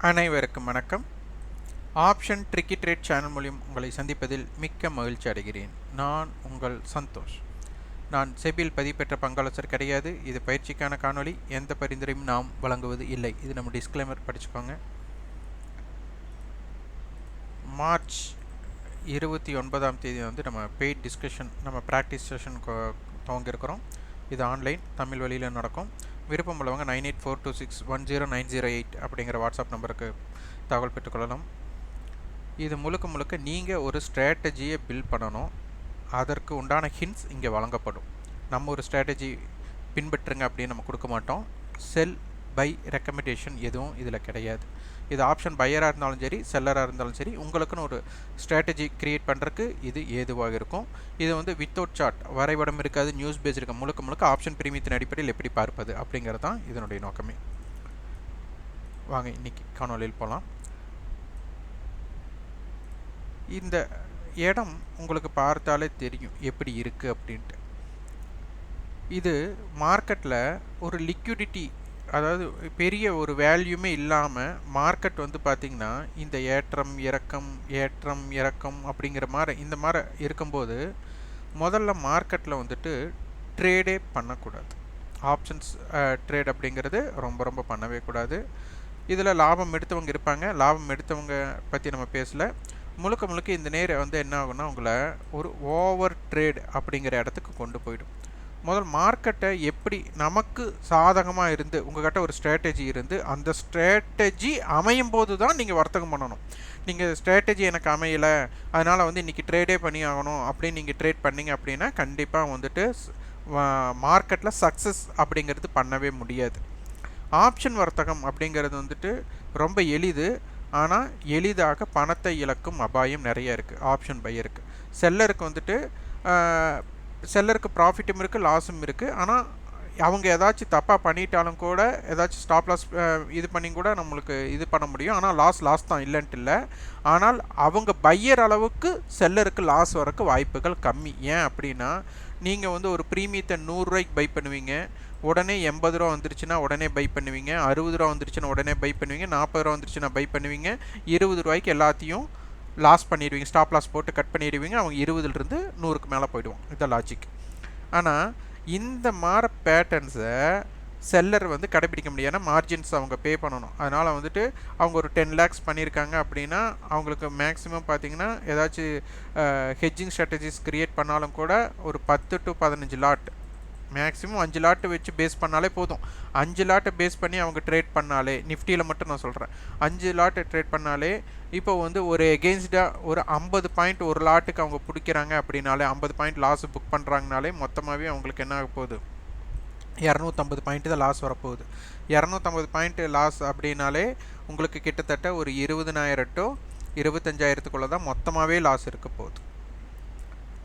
அனைவருக்கும் வணக்கம். Option tricky trade channel மூலியம் உங்களை சந்திப்பதில் மிக்க மகிழ்ச்சி அடைகிறேன். நான் உங்கள் சந்தோஷ். நான் செபில் பதிப்பெற்ற பங்காளர் கிடையாது. இது பயிற்சிக்கான காணொளி. எந்த பரிந்துரையும் நாம் வழங்குவது இல்லை. இது நம்ம டிஸ்க்ளைமர் படிச்சுக்கோங்க. மார்ச் இருபத்தி ஒன்பதாம் தேதி வந்து நம்ம பெய்ட் டிஸ்கஷன் நம்ம ப்ராக்டிஸ் செஷன் துவங்கியிருக்கிறோம். இது ஆன்லைன் தமிழ் வழியில் நடக்கும். விருப்பம் உள்ளவங்க nine eight four two six one zero nine zero eight அப்படிங்கிற வாட்ஸ்அப் நம்பருக்கு தகவல் பெற்றுக்கொள்ளலாம். இது முழுக்க முழுக்க நீங்கள் ஒரு ஸ்ட்ராட்டஜியை பில்ட் பண்ணணும். அதற்கு உண்டான ஹிண்ட்ஸ் இங்கே வழங்கப்படும். நம்ம ஒரு ஸ்ட்ராட்டஜி பின்பற்றுங்க அப்படின்னு நம்ம கொடுக்க மாட்டோம். செல் பை ரெக்கமெண்டேஷன் எதுவும் இதில் கிடையாது. இது ஆப்ஷன் பையராக இருந்தாலும் சரி செல்லராக இருந்தாலும் சரி உங்களுக்குன்னு ஒரு ஸ்ட்ராட்டஜி க்ரியேட் பண்ணுறதுக்கு இது ஏதுவாக இருக்கும். இது வந்து வித்தவுட் சார்ட் வரைபடம் இருக்காது நியூஸ் பேஸ் இருக்க முழுக்க முழுக்க ஆப்ஷன் பிரீமியத்தின் அடிப்படையில் எப்படி பார்ப்பது அப்படிங்கிறது தான் இதனுடைய நோக்கமே. வாங்க இன்னைக்கு காணொலியில் போகலாம் இந்த இடம் உங்களுக்கு பார்த்தாலே தெரியும் எப்படி இருக்குது அப்படின்ட்டு. இது மார்க்கெட்டில் ஒரு லிக்விடிட்டி அதாவது பெரிய ஒரு வேல்யூமே இல்லாமல் மார்க்கெட் வந்து பார்த்திங்கன்னா இந்த ஏற்றம் இறக்கம் ஏற்றம் இறக்கம் அப்படிங்கிற மாதிரி இந்த மாதிரி இருக்கும்போது முதல்ல மார்க்கெட்டில் வந்துட்டு ட்ரேடே பண்ணக்கூடாது. ஆப்ஷன்ஸ் ட்ரேட் அப்படிங்கிறது ரொம்ப ரொம்ப பண்ணவே கூடாது. இதில் லாபம் எடுத்தவங்க இருப்பாங்க. லாபம் எடுத்தவங்க பற்றி நம்ம பேசல. முழுக்க முழுக்க இந்த நேரம் வந்து என்ன ஆகுன்னா உங்களை ஒரு ஓவர் ட்ரேட் அப்படிங்கிற இடத்துக்கு கொண்டு போயிடும். முதல் மார்க்கெட்டை எப்படி நமக்கு சாதகமாக இருந்து உங்கள்கிட்ட ஒரு ஸ்ட்ராட்டஜி இருந்து அந்த ஸ்ட்ராட்டஜி அமையும் போது தான் நீங்கள் வர்த்தகம் பண்ணணும். நீங்கள் ஸ்ட்ராட்டஜி எனக்கு அமையலை அதனால் வந்து இன்றைக்கி ட்ரேடே பண்ணி ஆகணும் அப்படின்னு நீங்கள் ட்ரேட் பண்ணிங்க அப்படின்னா கண்டிப்பாக வந்துட்டு மார்க்கெட்டில் சக்ஸஸ் அப்படிங்கிறது பண்ணவே முடியாது. ஆப்ஷன் வர்த்தகம் அப்படிங்கிறது வந்துட்டு ரொம்ப எளிது. ஆனால் எளிதாக பணத்தை இழக்கும் அபாயம் நிறைய இருக்குது ஆப்ஷன் பையருக்கு செல்லருக்கு வந்துட்டு செல்லருக்கு ப்ராஃபிட்டும் இருக்குது லாஸும் இருக்குது ஆனால் அவங்க ஏதாச்சும் தப்பாக பண்ணிட்டாலும் கூட ஏதாச்சும் ஸ்டாப் லாஸ் இது பண்ணி கூட நம்மளுக்கு இது பண்ண முடியும். ஆனால் லாஸ் லாஸ் தான் இல்லைன்ட்டு இல்லை. ஆனால் அவங்க பையர் அளவுக்கு செல்லருக்கு லாஸ் வரக்கு வாய்ப்புகள் கம்மி. ஏன் அப்படின்னா நீங்கள் வந்து ஒரு ப்ரீமியத்தை நூறுரூவாய்க்கு பை பண்ணுவீங்க. உடனே எண்பது ரூபா வந்துருச்சுன்னா உடனே பை பண்ணுவீங்க. அறுபது ரூபா வந்துருச்சுன்னா உடனே பை பண்ணுவீங்க. நாற்பது ரூபா வந்துருச்சுன்னா பை பண்ணுவீங்க. இருபது ரூபாய்க்கு எல்லாத்தையும் லாஸ் பண்ணிடுவீங்க ஸ்டாப் லாஸ் போட்டு கட் பண்ணிடுவீங்க அவங்க இருபதுலேருந்து நூறுக்கு மேலே போயிடுவோம் இதான் லாஜிக் ஆனால் இந்த மாதிரி பேட்டர்ன்ஸை செல்லர் வந்து கடைபிடிக்க முடியாது. ஏன்னா மார்ஜின்ஸ் அவங்க பே பண்ணணும். அதனால் வந்துட்டு அவங்க ஒரு டென் லேக்ஸ் பண்ணியிருக்காங்க அப்படின்னா அவங்களுக்கு மேக்ஸிமம் பார்த்தீங்கன்னா ஏதாச்சும் ஹெட்ஜிங் ஸ்ட்ராட்டஜிஸ் க்ரியேட் பண்ணாலும் கூட ஒரு பத்து டு பதினஞ்சு லாட் மேக்ஸிமம் அஞ்சு லாட்டு வச்சு பேஸ் பண்ணாலே போதும். அஞ்சு லாட்டை பேஸ் பண்ணி அவங்க ட்ரேட் பண்ணாலே நிஃப்டியில் மட்டும் நான் சொல்கிறேன் அஞ்சு லாட்டை ட்ரேட் பண்ணாலே இப்போ வந்து ஒரு எகெயின்ஸ்டாக ஒரு ஐம்பது பாயிண்ட் ஒரு லாட்டுக்கு அவங்க பிடிக்கிறாங்க அப்படின்னாலே ஐம்பது பாயிண்ட் லாஸ் புக் பண்ணுறாங்கனாலே மொத்தமாகவே அவங்களுக்கு என்ன ஆக போகுது? இரநூத்தம்பது பாயிண்ட்டு தான் லாஸ் வரப்போகுது. இரநூத்தம்பது பாயிண்ட்டு லாஸ் அப்படின்னாலே உங்களுக்கு கிட்டத்தட்ட ஒரு இருபதனாயிரம் டு இருபத்தஞ்சாயிரத்துக்குள்ளே தான் மொத்தமாகவே லாஸ் இருக்க போகுது.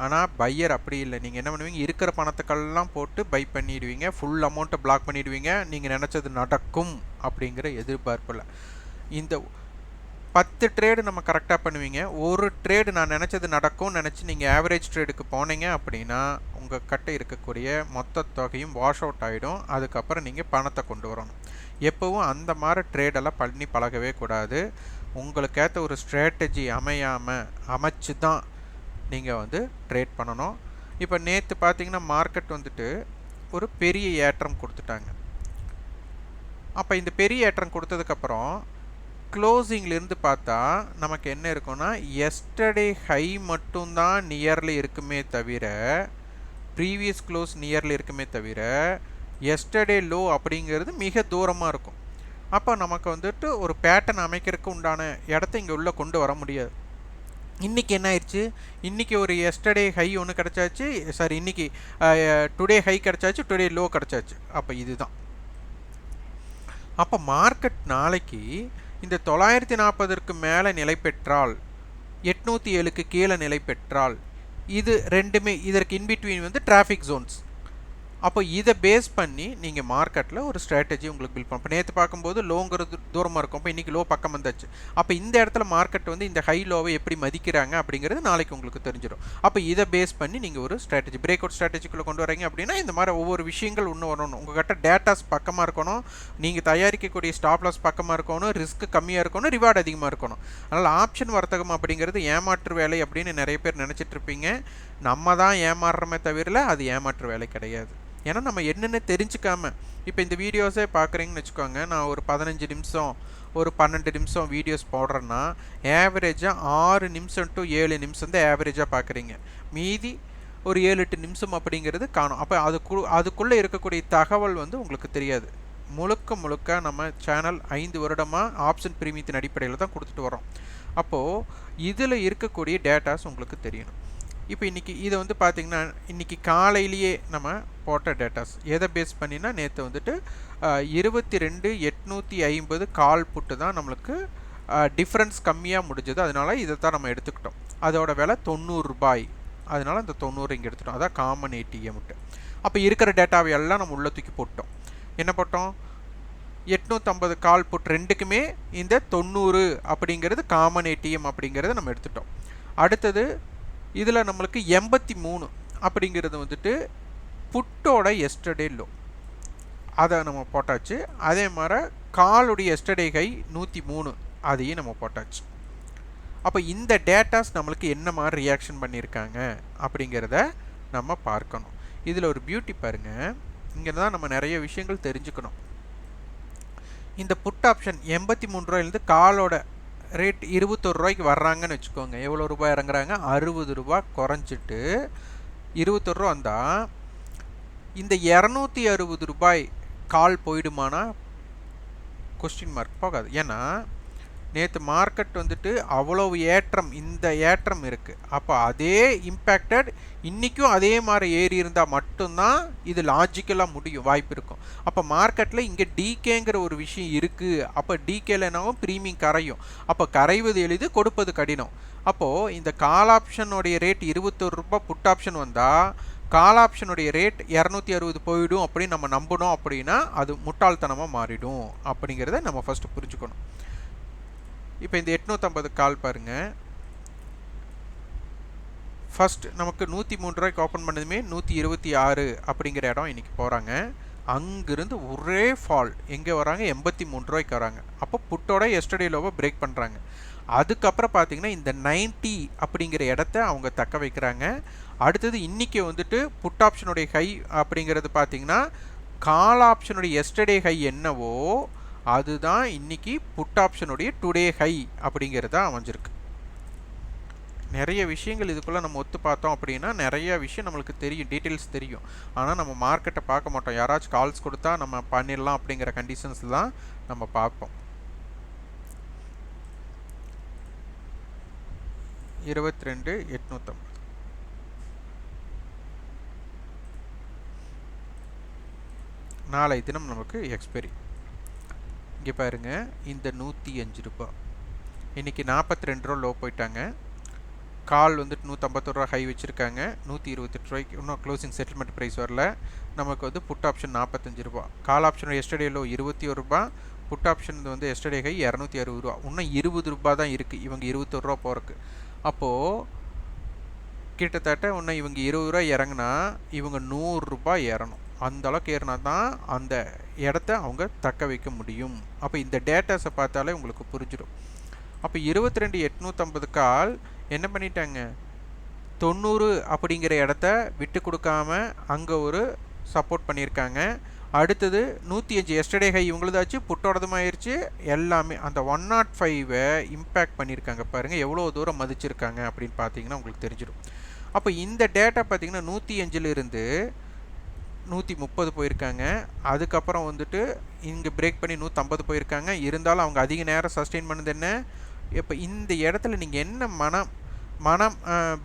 ஆனால் பையர் அப்படி இல்லை. நீங்கள் என்ன பண்ணுவீங்க? இருக்கிற பணத்துக்கெல்லாம் போட்டு பை பண்ணிடுவீங்க. ஃபுல் அமௌண்ட்டை பிளாக் பண்ணிடுவீங்க. நீங்கள் நினச்சது நடக்கும் அப்படிங்கிற எதிர்பார்ப்பில் இந்த பத்து ட்ரேடு நம்ம கரெக்டாக பண்ணுவீங்க. ஒரு ட்ரேடு நான் நினச்சது நடக்கும்னு நினச்சி நீங்கள் ஆவரேஜ் ட்ரேடுக்கு போனீங்க அப்படின்னா உங்கள் கட்ட இருக்கக்கூடிய மொத்த தொகையும் வாஷ் அவுட் ஆகிடும் அதுக்கப்புறம் நீங்கள் பணத்தை கொண்டு வரணும். எப்போவும் அந்த மாதிரி ட்ரேடெல்லாம் பண்ணி பழகவே கூடாது. உங்களுக்கேற்ற ஒரு ஸ்ட்ராட்டஜி அமையாமல் அமைச்சு தான் நீங்கள் வந்து ட்ரேட் பண்ணணும். இப்போ நேற்று பார்த்தீங்கன்னா மார்க்கெட் வந்துட்டு ஒரு பெரிய ஏற்றம் கொடுத்துட்டாங்க. அப்போ இந்த பெரிய ஏற்றம் கொடுத்ததுக்கப்புறம் க்ளோசிங்லேருந்து பார்த்தா நமக்கு என்ன இருக்குன்னா எஸ்டர்டே ஹை மட்டும்தான் நியரில் இருக்குமே தவிர ப்ரீவியஸ் க்ளோஸ் நியரில் இருக்குமே தவிர எஸ்டர்டே லோ அப்படிங்கிறது மிக தூரமாக இருக்கும். அப்போ நமக்கு வந்துட்டு ஒரு பேட்டர்ன் அமைக்கிறதுக்கு உண்டான இடத்த இங்கே உள்ளே கொண்டு வர முடியாது. இன்றைக்கி என்ன ஆயிடுச்சு? இன்றைக்கி ஒரு எஸ்டர்டே ஹை ஒன்று கிடச்சாச்சு. சாரி இன்றைக்கி டுடே ஹை கிடச்சாச்சு டுடே லோ கிடச்சாச்சு. அப்போ இதுதான். அப்போ மார்க்கெட் நாளைக்கு இந்த தொள்ளாயிரத்தி நாற்பதற்கு மேலே நிலை பெற்றால் எட்நூற்றி ஏழுக்கு கீழே நிலை பெற்றால் இது ரெண்டுமே இதற்கு இன்பிட்வீன் வந்து டிராஃபிக் ஜோன்ஸ் அப்போ இதை பேஸ் பண்ணி நீங்கள் மார்க்கெட்டில் ஒரு ஸ்ட்ராட்டஜி உங்களுக்கு பில்ட் பண்ணும் இப்போ நேற்று பார்க்கும்போது லோங்கிறது தூரமாக இருக்கும். இப்போ இன்றைக்கி லோ பக்கம் வந்தாச்சு. அப்போ இந்த இடத்துல மார்க்கெட் வந்து இந்த ஹை லோவை எப்படி மதிக்கிறாங்க அப்படிங்கிறது நாளைக்கு உங்களுக்கு தெரிஞ்சிடும் அப்போ இதை பேஸ் பண்ணி நீங்கள் ஒரு ஸ்ட்ராட்டஜி பிரேக் அவுட் ஸ்ட்ராட்டஜிக்குள்ளே கொண்டு வரீங்க அப்படின்னா இந்த மாதிரி ஒவ்வொரு விஷயங்கள் இன்னும் வரணும். உங்கள்கிட்ட டேட்டாஸ் பக்கமாக இருக்கணும். நீங்கள் தயாரிக்கக்கூடிய ஸ்டாப் லாஸ் பக்கமாக இருக்கணும். ரிஸ்க் கம்மியாக இருக்கணும். ரிவார்டு அதிகமாக இருக்கணும். அதனால் ஆப்ஷன் வர்த்தகம் அப்படிங்கிறது ஏமாற்று வேலை அப்படின்னு நிறைய பேர் நினச்சிட்ருப்பீங்க நம்ம தான் ஏமாறுறமே தவிர அது ஏமாற்று வேலை கிடையாது. ஏன்னா நம்ம என்னென்ன தெரிஞ்சுக்காம இப்போ இந்த வீடியோஸே பார்க்குறீங்கன்னு வச்சுக்கோங்க நான் ஒரு பதினஞ்சு நிமிஷம் ஒரு பன்னெண்டு நிமிஷம் வீடியோஸ் போடுறேன்னா ஆவரேஜாக ஆறு நிமிஷம் டு ஏழு நிமிஷம் தான் ஆவரேஜாக பார்க்குறீங்க மீதி ஒரு ஏழு எட்டு நிமிஷம் அப்படிங்கிறது காணும். அப்போ அதுக்கு அதுக்குள்ளே இருக்கக்கூடிய தகவல் வந்து உங்களுக்கு தெரியாது. முழுக்க முழுக்க நம்ம சேனல் ஐந்து வருடமாக ஆப்ஷன் பிரீமியத்தின் அடிப்படையில் தான் கொடுத்துட்டு வரோம் அப்போது இதில் இருக்கக்கூடிய டேட்டாஸ் உங்களுக்கு தெரியணும். இப்போ இன்றைக்கி இதை வந்து பார்த்திங்கன்னா இன்றைக்கி காலையிலேயே நம்ம போட்ட டேட்டாஸ் எதை பேஸ் பண்ணினா நேற்று வந்துட்டு இருபத்தி ரெண்டு எட்நூற்றி ஐம்பது கால் புட்டு தான் நம்மளுக்கு டிஃப்ரென்ஸ் கம்மியாக முடிஞ்சது. அதனால் இதை தான் நம்ம எடுத்துக்கிட்டோம். அதோட விலை தொண்ணூறு ரூபாய். அதனால் அந்த தொண்ணூறு இங்கே எடுத்துட்டோம். அதான் காமன் ஏடிஎம்ட்டு அப்போ இருக்கிற டேட்டாவை எல்லாம் நம்ம உள்ளே தூக்கி போட்டோம். என்ன போட்டோம்? எட்நூற்றம்பது கால் புட் ரெண்டுக்குமே இந்த தொண்ணூறு அப்படிங்கிறது காமன் ஏடிஎம் அப்படிங்கிறத நம்ம எடுத்துட்டோம். அடுத்தது இதில் நம்மளுக்கு எண்பத்தி மூணு அப்படிங்கிறது வந்துட்டு புட்டோட எஸ்டர்டே லோ அதை நம்ம போட்டாச்சு. அதே மாதிரி காலுடைய எஸ்டர்டே கை நூற்றி மூணு அதையும் நம்ம போட்டாச்சு. அப்போ இந்த டேட்டாஸ் நம்மளுக்கு என்ன மாதிரி ரியாக்ஷன் பண்ணியிருக்காங்க அப்படிங்கிறத நம்ம பார்க்கணும். இதில் ஒரு பியூட்டி பாருங்கள் இங்கே தான் நம்ம நிறைய விஷயங்கள் தெரிஞ்சுக்கணும். இந்த புட் ஆப்ஷன் எண்பத்தி மூணு ரூபாயிலேருந்து காலோட ரேட் இருபத்தொரு ரூபாய்க்கு வர்றாங்கன்னு வச்சுக்கோங்க. எவ்வளோ ரூபாய் இறங்குறாங்க? அறுபது ரூபாய் குறைஞ்சிட்டு இருபத்தொரு ரூபா வந்தால் இந்த இரநூத்தி அறுபது ரூபாய் கால் போயிடுமானா? கொஸ்டின் மார்க் போகாது. ஏன்னா நேற்று மார்க்கெட் வந்துட்டு அவ்வளவு ஏற்றம் இந்த ஏற்றம் இருக்குது அப்போ அதே இம்பேக்டட் இன்றைக்கும் அதே மாதிரி ஏறி இருந்தால் மட்டும்தான் இது லாஜிக்கலாக முடியும் வாய்ப்பு இருக்கும். அப்போ மார்க்கெட்டில் இங்கே டிகேங்கிற ஒரு விஷயம் இருக்குது அப்போ டிகேலனாவும் ப்ரீமியம் கரையும். அப்போ கரைவது எளிது கொடுப்பது கடினம். அப்போது இந்த கால் ஆப்ஷனுடைய ரேட் இருபத்தொரு ரூபாய் புட் ஆப்ஷன் வந்தால் கால் ஆப்ஷனுடைய ரேட் இரநூத்தி அறுபது போயிடும் அப்படின்னு நம்ம நம்பணும் அப்படின்னா அது முட்டாள்தனமாக மாறிடும் அப்படிங்கிறத நம்ம ஃபஸ்ட்டு புரிஞ்சுக்கணும். இப்போ இந்த எட்நூற்றம்பது கால் பாருங்கள் ஃபஸ்ட் நமக்கு நூற்றி மூணு ரூபாய்க்கு ஓப்பன் பண்ணதுமே நூற்றி இருபத்தி ஆறு அப்படிங்கிற இடம் இன்றைக்கி போகிறாங்க அங்கேருந்து ஒரே ஃபால் எங்கே வராங்க? எண்பத்தி மூணு ரூபாய்க்கு வராங்க. அப்போ புட்டோட எஸ்டர்டே லோவை பிரேக் பண்ணுறாங்க அதுக்கப்புறம் பார்த்தீங்கன்னா இந்த நைன்ட்டி அப்படிங்கிற இடத்த அவங்க தக்க வைக்கிறாங்க. அடுத்தது இன்றைக்கி வந்துட்டு புட் ஆப்ஷனுடைய ஹை அப்படிங்கிறது பார்த்தீங்கன்னா கால் ஆப்ஷனுடைய எஸ்டர்டே ஹை என்னவோ அதுதான் இன்னைக்கு புட் ஆப்ஷனுடைய டுடே ஹை அப்படிங்கிறதா அமைஞ்சிருக்கு. நிறைய விஷயங்கள் இதுக்குள்ளே நம்ம ஒத்து பார்த்தோம் அப்படின்னா நிறைய விஷயம் நம்மளுக்கு தெரியும் டீட்டெயில்ஸ் தெரியும். ஆனால் நம்ம மார்க்கெட்டை பார்க்க மாட்டோம். யாராச்சும் கால்ஸ் கொடுத்தா நம்ம பண்ணிடலாம் அப்படிங்கிற கண்டிஷன்ஸ் தான் நம்ம பார்ப்போம். இருபத்தி ரெண்டு எட்நூற்றம்பது நாளை தினம் நமக்கு எக்ஸ்பெரி இங்கே பாருங்கள் இந்த நூற்றி அஞ்சு ரூபா. இன்றைக்கி நாற்பத்தி ரெண்டு ரூபா லோ போயிட்டாங்க. கால் வந்துட்டு நூற்றம்பத்தொரு ரூபா ஹை வச்சுருக்காங்க. நூற்றி இருபத்தெட்டு ரூபாய்க்கு இன்னும் க்ளோசிங் செட்டில்மெண்ட் ப்ரைஸ் வரல. நமக்கு வந்து புட் ஆப்ஷன் நாற்பத்தஞ்சு ரூபா. கால் ஆப்ஷன் எஸ்டர்டே லோ இருபத்தி ஒரு ரூபா. புட் ஆப்ஷன் வந்து எஸ்டர்டே ஹை இரநூத்தி அறுபது ரூபா. இன்னும் இருபது ரூபா தான் இருக்குது இவங்க இருபத்தொரு ரூபா போகிறக்கு அப்போது கிட்டத்தட்ட இன்னும் இவங்க இருபது ரூபா இறங்குனா இவங்க நூறுரூபா ஏறணும். அந்த அளவுக்கு ஏறினா தான் அந்த இடத்த அவங்க தக்க வைக்க முடியும். அப்போ இந்த டேட்டாஸை பார்த்தாலே உங்களுக்கு புரிஞ்சிடும் அப்போ இருபத்தி ரெண்டு எட்நூற்றம்பது கால் என்ன பண்ணிட்டாங்க? தொண்ணூறு அப்படிங்கிற இடத்த விட்டு கொடுக்காம அங்கே ஒரு சப்போர்ட் பண்ணியிருக்காங்க. அடுத்தது நூற்றி அஞ்சு எஸ்டர்டே ஹை இவங்களதாச்சு புட்டோடதுமாயிருச்சு. எல்லாமே அந்த ஒன் நாட் ஃபைவை இம்பேக்ட் பண்ணியிருக்காங்க பாருங்கள் எவ்வளோ தூரம் மதிச்சிருக்காங்க அப்படின்னு பார்த்தீங்கன்னா உங்களுக்கு தெரிஞ்சிடும் அப்போ இந்த டேட்டா பார்த்தீங்கன்னா நூற்றி அஞ்சிலிருந்து நூற்றி முப்பது போயிருக்காங்க. அதுக்கப்புறம் வந்துட்டு இங்கே பிரேக் பண்ணி நூற்றம்பது போயிருக்காங்க. இருந்தாலும் அவங்க அதிக நேரம் சஸ்டெயின் பண்ணது என்ன? இப்போ இந்த இடத்துல நீங்கள் என்ன மனம் மனம்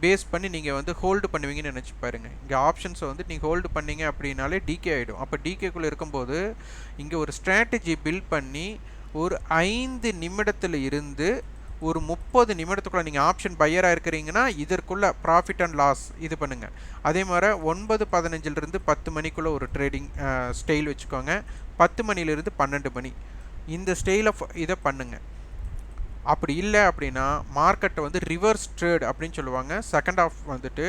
பேஸ் பண்ணி நீங்கள் வந்து ஹோல்டு பண்ணுவீங்கன்னு நினச்சி பாருங்கள் இங்கே ஆப்ஷன்ஸை வந்து நீங்கள் ஹோல்டு பண்ணீங்க அப்படின்னாலே டிகே ஆகிடும் அப்போ டிகேக்குள்ளே இருக்கும்போது இங்கே ஒரு ஸ்ட்ராட்டஜி பில்ட் பண்ணி ஒரு ஐந்து நிமிடத்தில் இருந்து ஒரு முப்பது நிமிடத்துக்குள்ளே நீங்கள் ஆப்ஷன் பையராக இருக்கிறீங்கன்னா இதற்குள்ள ப்ராஃபிட் அண்ட் லாஸ் இது பண்ணுங்கள் அதே மாதிரி ஒன்பது பதினஞ்சிலிருந்து பத்து மணிக்குள்ளே ஒரு ட்ரேடிங் ஸ்டைல் வச்சுக்கோங்க. பத்து மணிலிருந்து பன்னெண்டு மணி. இந்த ஸ்டைலை இதை பண்ணுங்கள் அப்படி இல்லை அப்படின்னா மார்க்கெட்டை வந்து ரிவர்ஸ் ட்ரேட் அப்படின்னு சொல்லுவாங்க. செகண்ட் ஆஃப் வந்துட்டு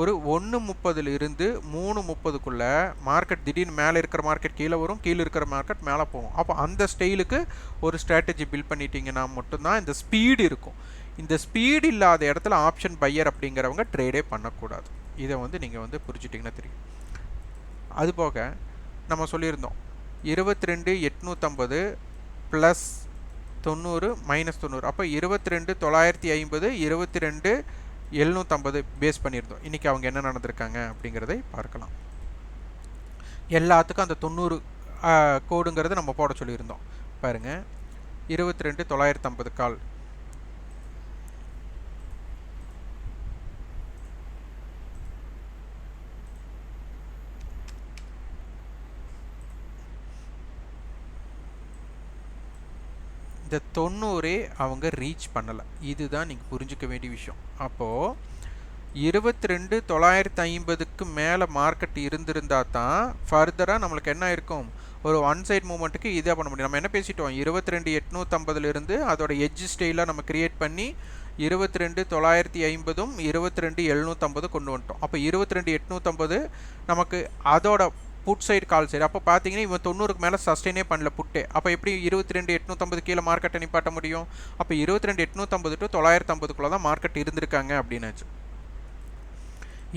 ஒரு ஒன்று முப்பதுல இருந்து மூணு முப்பதுக்குள்ளே மார்க்கெட் திடீர்னு மேலே இருக்கிற மார்க்கெட் கீழே வரும் கீழே இருக்கிற மார்க்கெட் மேலே போகும். அப்போ அந்த ஸ்டைலுக்கு ஒரு ஸ்ட்ராட்டஜி பில்ட் பண்ணிட்டீங்கன்னா மட்டும்தான் இந்த ஸ்பீடு இருக்கும். இந்த ஸ்பீடு இல்லாத இடத்துல ஆப்ஷன் பையர் அப்படிங்கிறவங்க ட்ரேடே பண்ணக்கூடாது. இதை வந்து நீங்கள் வந்து புரிஞ்சிட்டிங்கன்னா தெரியும். அதுபோக நம்ம சொல்லியிருந்தோம். இருபத்தி ரெண்டு எட்நூற்றம்பது ப்ளஸ் தொண்ணூறு மைனஸ் தொண்ணூறு. அப்போ இருபத்தி ரெண்டு தொள்ளாயிரத்தி ஐம்பது இருபத்தி ரெண்டு எழுநூற்றம்பது பேஸ் பண்ணியிருந்தோம். இன்றைக்கி அவங்க என்ன நடந்திருக்காங்க அப்படிங்கிறதை பார்க்கலாம். எல்லாத்துக்கும் அந்த தொண்ணூறு கோடுங்கிறத நம்ம போட சொல்லியிருந்தோம். பாருங்கள் இருபத்தி ரெண்டு தொள்ளாயிரத்தி ஐம்பது கால். இந்த தொண்ணூறே அவங்க ரீச் பண்ணலை. இதுதான் நீங்கள் புரிஞ்சுக்க வேண்டிய விஷயம். அப்போது இருபத்தி ரெண்டு தொள்ளாயிரத்து ஐம்பதுக்கு மேலே மார்க்கெட் இருந்திருந்தால் தான் ஃபர்தராக நம்மளுக்கு என்ன இருக்கும் ஒரு ஒன் சைட் மூமெண்ட்டுக்கு இதாக பண்ண முடியும். நம்ம என்ன பேசிட்டோம்? இருபத்தி ரெண்டு எட்நூற்றம்பதுலேருந்து அதோட எட்ஜ் ஸ்டைலாக நம்ம க்ரியேட் பண்ணி இருபத்தி ரெண்டு தொள்ளாயிரத்தி ஐம்பதும் இருபத்தி ரெண்டு எழுநூற்றம்பது கொண்டு வந்துட்டோம். அப்போ இருபத்தி ரெண்டு எட்நூற்றம்பது நமக்கு அதோட புட் சைடு கால் சைடு. அப்போ பார்த்தீங்கன்னா இவன் தொண்ணூறுக்கு மேலே சஸ்டெயினே பண்ணல புட்டே. அப்போ எப்படி இருபத்தி ரெண்டு எட்நூற்றம்பது கீழே மார்க்கெட்டை நிப்பாட்ட முடியும்? அப்போ இருபத்தி ரெண்டு எட்நூற்றம்பது டு தொள்ளாயிரத்து ஐம்பதுக்குள்ளே தான் மார்க்கெட் இருந்திருக்காங்க அப்படின்னாச்சு.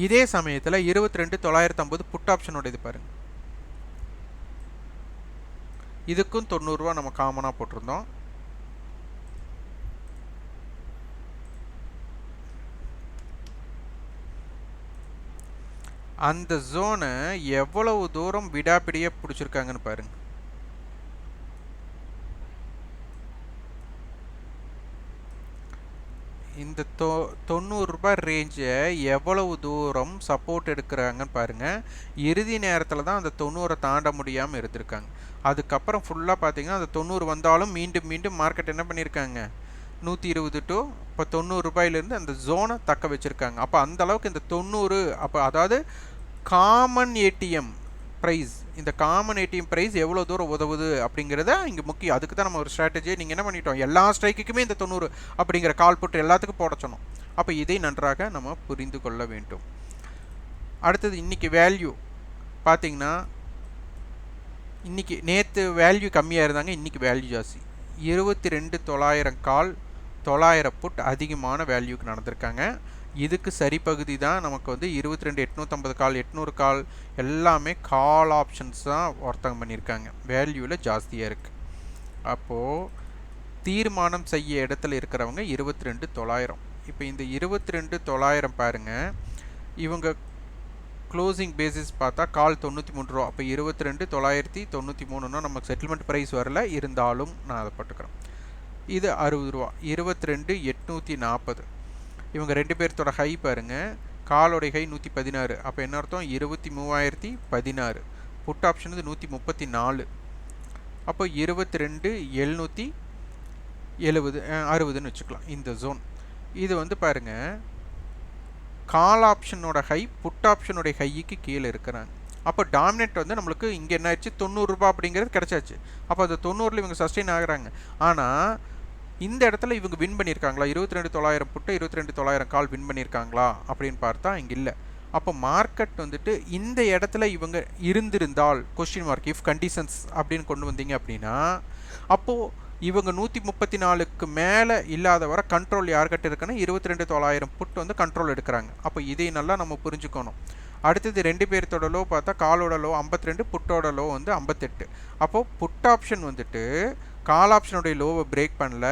இதே சமயத்தில் இருபத்தி ரெண்டு தொள்ளாயிரத்தம்பது புட் ஆப்ஷனோட இது பாருங்க. இதுக்கும் தொண்ணூறுரூவா நம்ம காமனாக போட்டிருந்தோம். அந்த ஜோனை எவ்வளவு தூரம் விடாப்பிடியாக பிடிச்சிருக்காங்கன்னு பாருங்க. இந்த தொ தொண்ணூறுரூபா ரேஞ்சை எவ்வளவு தூரம் சப்போர்ட் எடுக்கிறாங்கன்னு பாருங்கள் இறுதி நேரத்தில் தான் அந்த தொண்ணூறை தாண்ட முடியாமல் இருந்திருக்காங்க அதுக்கப்புறம் ஃபுல்லாக பார்த்தீங்கன்னா அந்த தொண்ணூறு வந்தாலும் மீண்டும் மீண்டும் மார்க்கெட் என்ன பண்ணியிருக்காங்க நூற்றி இருபது டு இப்போ தொண்ணூறு ரூபாயிலேருந்து அந்த ஜோனை தக்க வச்சுருக்காங்க. அப்போ அந்த அளவுக்கு இந்த தொண்ணூறு அப்போ அதாவது common A T M price இந்த common A T M price எவ்வளோ தூரம் உதவுது அப்படிங்கிறத இங்கே முக்கியம் அதுக்கு தான் நம்ம ஒரு ஸ்ட்ராட்டஜியை நீங்கள் என்ன பண்ணிட்டோம்? எல்லா ஸ்ட்ரைக்குமே இந்த தொண்ணூறு அப்படிங்கிற கால் புட்டு எல்லாத்துக்கும் போட சொன்னோம். அப்போ இதை நன்றாக நம்ம புரிந்து கொள்ள வேண்டும். அடுத்தது இன்றைக்கி வேல்யூ பார்த்தீங்கன்னா இன்றைக்கி நேற்று வேல்யூ கம்மியாக இருந்தாங்க இன்றைக்கி வேல்யூ ஜாஸ்தி. இருபத்தி ரெண்டு தொள்ளாயிரம் கால் தொள்ளாயிரம் புட் அதிகமான வேல்யூக்கு நடந்திருக்காங்க. இதுக்கு சரி பகுதி தான் நமக்கு வந்து இருபத்தி ரெண்டு எட்நூற்றம்பது கால் எட்நூறு கால் எல்லாமே கால் ஆப்ஷன்ஸ் தான் ஒருத்தங்க பண்ணியிருக்காங்க. வேல்யூவில் ஜாஸ்தியாக இருக்குது அப்போது தீர்மானம் செய்ய இடத்துல இருக்கிறவங்க இருபத்தி ரெண்டு தொள்ளாயிரம். இப்போ இந்த இருபத்தி ரெண்டு தொள்ளாயிரம் பாருங்கள் இவங்க க்ளோசிங் பேசிஸ் பார்த்தா கால் தொண்ணூற்றி மூணு ரூபா. அப்போ இருபத்தி ரெண்டு தொள்ளாயிரத்தி தொண்ணூற்றி மூணுன்னா நமக்கு செட்டில்மெண்ட் ப்ரைஸ் வரல. இருந்தாலும் நான் அதை போட்டுக்கிறேன். இது அறுபது ரூபா. இருபத்தி ரெண்டு எட்நூற்றி நாற்பது. இவங்க ரெண்டு பேர்த்தோட ஹை பாருங்கள் காலோடைய ஹை நூற்றி பதினாறு அப்போ என்ன அர்த்தம்? இருபத்தி மூவாயிரத்தி பதினாறு. புட் ஆப்ஷன் வந்து நூற்றி முப்பத்தி நாலு அப்போ இருபத்தி ரெண்டு எழுநூற்றி எழுபது அறுபதுன்னு வச்சுக்கலாம். இந்த ஜோன் இது வந்து பாருங்கள் கால் ஆப்ஷனோட ஹை புட் ஆப்ஷனோடைய ஹைக்கு கீழே இருக்கிறாங்க. அப்போ டாமினேட் வந்து நம்மளுக்கு இங்கே என்ன ஆயிடுச்சு? தொண்ணூறுரூபா அப்படிங்கிறது கிடச்சாச்சு. அப்போ அந்த தொண்ணூறில் இவங்க சஸ்டெயின் ஆகுறாங்க. ஆனால் இந்த இடத்துல இவங்க வின் பண்ணியிருக்காங்களா? இருபத்தி ரெண்டு தொள்ளாயிரம் புட்டு இருபத்தி ரெண்டு தொள்ளாயிரம் கால் வின் பண்ணியிருக்காங்களா? அப்படின்னு பார்த்தா இங்கே இல்லை. அப்போ மார்க்கெட் வந்துட்டு இந்த இடத்துல இவங்க இருந்திருந்தால் கொஸ்டின் மார்க் இஃப் கண்டிஷன்ஸ் அப்படின்னு கொண்டு வந்தீங்க அப்படின்னா அப்போது இவங்க நூற்றி முப்பத்தி நாலுக்கு மேலே இல்லாத வர கண்ட்ரோல் யார்கிட்ட இருக்குன்னா இருபத்தி ரெண்டு தொள்ளாயிரம் புட் வந்து கண்ட்ரோல் எடுக்கிறாங்க. அப்போ இதை நல்லா நம்ம புரிஞ்சுக்கணும். அடுத்தது ரெண்டு பேர்த்தோட லோ பார்த்தா காலோட லோ ஐம்பத்தி ரெண்டு புட்டோட லோ வந்து ஐம்பத்தெட்டு. அப்போது புட் ஆப்ஷன் வந்துட்டு கால் ஆப்ஷனுடைய லோவை பிரேக் பண்ணல.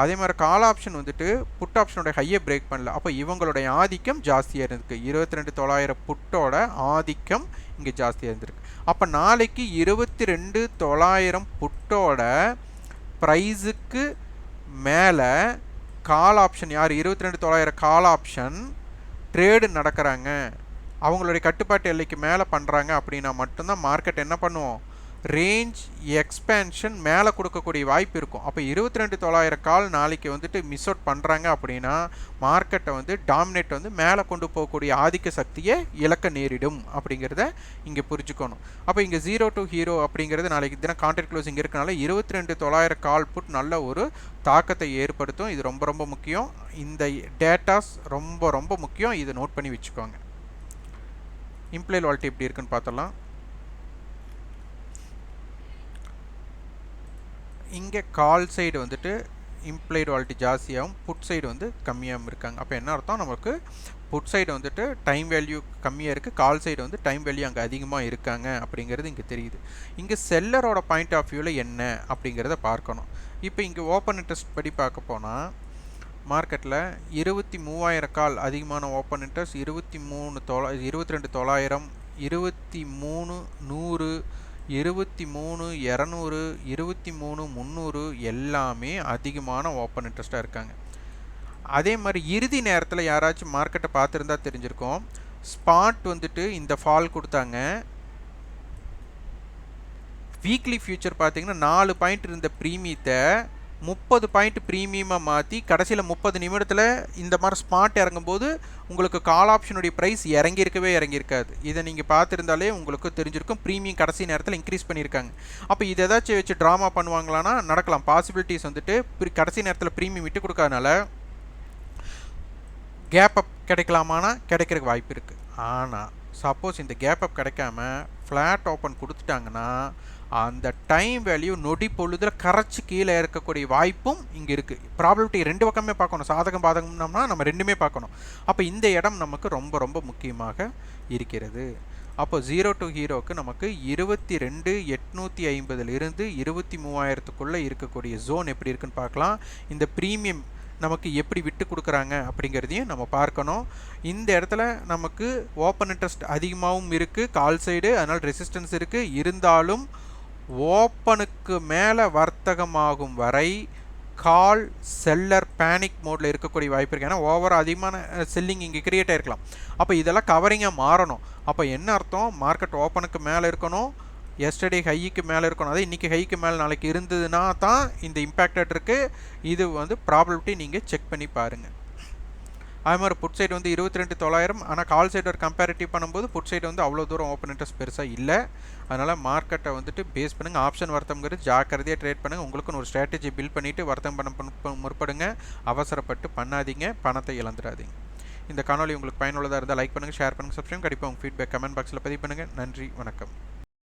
அதே மாதிரி கால் ஆப்ஷன் வந்துட்டு புட் ஆப்ஷனுடைய ஹையை பிரேக் பண்ணல. அப்போ இவங்களுடைய ஆதிக்கம் ஜாஸ்தியாக இருந்திருக்கு. இருபத்தி ரெண்டு தொள்ளாயிரம் புட்டோட ஆதிக்கம் இங்கே ஜாஸ்தியாக இருந்திருக்கு. அப்போ நாளைக்கு இருபத்தி ரெண்டு தொள்ளாயிரம் புட்டோட ப்ரைஸுக்கு மேலே கால் ஆப்ஷன் யார்? இருபத்தி ரெண்டு தொள்ளாயிரம் கால் ஆப்ஷன் ட்ரேடு நடக்கிறாங்க. அவங்களுடைய கட்டுப்பாட்டு எல்லைக்கு மேலே பண்ணுறாங்க அப்படின்னா மட்டும்தான் மார்க்கெட் என்ன பண்ணுவோம் ரேஞ்ச் எக்ஸ்பேன்ஷன் மேலே கொடுக்கக்கூடிய வாய்ப்பு இருக்கும். அப்போ இருபத்தி ரெண்டு தொள்ளாயிரம் கால் நாளைக்கு வந்துட்டு மிஸ் அவுட் பண்ணுறாங்க அப்படின்னா மார்க்கெட்டை வந்து டாமினேட் வந்து மேலே கொண்டு போகக்கூடிய ஆதிக்க சக்தியை இழக்க நேரிடும் அப்படிங்கிறத இங்கே புரிஞ்சுக்கணும். அப்போ இங்கே ஜீரோ டு ஹீரோ அப்படிங்கிறது நாளைக்கு தினம் கான்ட்ராக்ட் க்ளோசிங் இருக்கனால இருபத்தி ரெண்டு தொள்ளாயிரம் கால் புட் நல்ல ஒரு தாக்கத்தை ஏற்படுத்தும். இது ரொம்ப ரொம்ப முக்கியம். இந்த டேட்டாஸ் ரொம்ப ரொம்ப முக்கியம். இதை நோட் பண்ணி வச்சுக்கோங்க. இம்ப்ளைல் வால்ட்டி எப்படி இருக்குன்னு பார்த்தலாம் இங்கே கால் சைடு வந்துட்டு இம்ப்ளைடு வால்ட்டி ஜாஸ்தியாகவும் புட் சைடு வந்து கம்மியாகவும் இருக்காங்க. அப்போ என்ன அர்த்தம்? நமக்கு புட் சைடு வந்துட்டு டைம் வேல்யூ கம்மியாக இருக்குது கால் சைடு வந்து டைம் வேல்யூ அங்கே அதிகமாக இருக்காங்க அப்படிங்கிறது இங்கே தெரியுது. இங்கே செல்லரோட பாயிண்ட் ஆஃப் வியூவில் என்ன அப்படிங்கிறத பார்க்கணும். இப்போ இங்கே ஓப்பன் இன்ட்ரெஸ்ட் படி பார்க்க போனால் மார்க்கெட்டில் இருபத்தி மூவாயிரம் கால் அதிகமான ஓப்பன் இன்ட்ரெஸ்ட் இருபத்தி மூணு தொள்ளா இருபத்தி ரெண்டு தொள்ளாயிரம் இருபத்தி மூணு நூறு இருபத்தி மூணு இரநூறு இருபத்தி மூணு முந்நூறு எல்லாமே அதிகமான ஓப்பன் இன்ட்ரெஸ்ட்டாக இருக்காங்க. அதே மாதிரி இறுதி நேரத்தில் யாராச்சும் மார்க்கெட்டை பார்த்துருந்தா தெரிஞ்சிருக்கோம். ஸ்பாட் வந்துட்டு இந்த ஃபால் கொடுத்தாங்க. வீக்லி ஃபியூச்சர் பார்த்தீங்கன்னா நாலு பாயிண்ட் இருந்த ப்ரீமியத்தை முப்பது பாயிண்ட் ப்ரீமியமாக மாற்றி கடைசியில் முப்பது நிமிடத்தில் இந்த மாதிரி ஸ்மார்ட் இறங்கும்போது உங்களுக்கு கால் ஆப்ஷனுடைய ப்ரைஸ் இறங்கியிருக்கவே இறங்கியிருக்காது. இதை நீங்கள் பார்த்துருந்தாலே உங்களுக்கு தெரிஞ்சிருக்கும். ப்ரீமியம் கடைசி நேரத்தில் இன்க்ரீஸ் பண்ணியிருக்காங்க. அப்போ இதை ஏதாச்சும் வச்சு ட்ராமா பண்ணுவாங்களான்னா நடக்கலாம். பாசிபிலிட்டிஸ் வந்துட்டு கடைசி நேரத்தில் ப்ரீமியம் விட்டு கொடுக்காதனால கேப் அப் கிடைக்கலாமானா கிடைக்கிறதுக்கு வாய்ப்பு இருக்குது ஆனால் சப்போஸ் இந்த கேப் அப் கிடைக்காம ஃப்ளாட் ஓப்பன் கொடுத்துட்டாங்கன்னா அந்த டைம் வேல்யூ நொடி பொழுதில் கரைச்சி கீழே இருக்கக்கூடிய வாய்ப்பும் இங்கே இருக்குது ப்ராபபிலிட்டி ரெண்டு பக்கமே பார்க்கணும். சாதகம் பாதகம்னம்னா நம்ம ரெண்டுமே பார்க்கணும். அப்போ இந்த இடம் நமக்கு ரொம்ப ரொம்ப முக்கியமாக இருக்கிறது. அப்போ ஜீரோ டு ஹீரோக்கு நமக்கு இருபத்தி ரெண்டு எட்நூற்றி ஐம்பதுலேருந்து இருபத்தி மூவாயிரத்துக்குள்ளே இருக்கக்கூடிய ஜோன் எப்படி இருக்குன்னு பார்க்கலாம். இந்த ப்ரீமியம் நமக்கு எப்படி விட்டு கொடுக்குறாங்க அப்படிங்கிறதையும் நம்ம பார்க்கணும். இந்த இடத்துல நமக்கு ஓப்பன் இன்ட்ரெஸ்ட் அதிகமாகவும் இருக்குது கால் சைடு அதனால் ரெசிஸ்டன்ஸ் இருக்குது இருந்தாலும் ஓப்பனுக்கு மேலே வர்த்தகமாகும் வரை கால் செல்லர் பேனிக் மோடில் இருக்கக்கூடிய வாய்ப்பு இருக்குது ஏன்னா ஓவர் அதிகமான செல்லிங் இங்கே கிரியேட் ஆகிருக்கலாம் அப்போ இதெல்லாம் கவரிங்காக மாறணும். அப்போ என்ன அர்த்தம்? மார்க்கெட் ஓப்பனுக்கு மேலே இருக்கணும். எஸ்டர்டே ஹைக்கு மேலே இருக்கணும். அதே இன்றைக்கி ஹைக்கு மேலே நாளைக்கு இருந்ததுன்னா தான் இந்த இம்பேக்டட் இருக்குது இது வந்து ப்ராபபிலிட்டி நீங்கள் செக் பண்ணி பாருங்கள் அது மாதிரி புட் சைடு வந்து இருபத்தி ரெண்டு தொள்ளாயிரம். ஆனால் கால் சைடு ஒரு கம்பேரிட்டிவ் பண்ணும்போது புட் சைடு வந்து அவ்வளோ தூரம் ஓப்பன் இன்ட்ரெஸ்ட் பெருசாக இல்லை. அதனால் மார்க்கெட்டை வந்துட்டு பேஸ் பண்ணுங்கள் ஆப்ஷன் வர்த்தம்ங்கிறது ஜாக்கிரதையாக ட்ரேட் பண்ணுங்கள் உங்களுக்குன்னு ஒரு ஸ்ட்ராட்டஜி பில் பண்ணிவிட்டு வர்த்தகம் பண்ண முற்படுங்க. அவசரப்பட்டு பண்ணாதீங்க. பணத்தை இழந்துடாதீங்க. இந்த காணொலி உங்களுக்கு பயனுள்ளதாக இருந்தால் லைக் பண்ணுங்கள் ஷேர் பண்ணுங்கள் சப்ஸ்கிரைப் கண்டிப்பாக உங்கள் ஃபீட்பேக் கமெண்ட் பாக்ஸில் பதிவு பண்ணுங்கள் நன்றி வணக்கம்.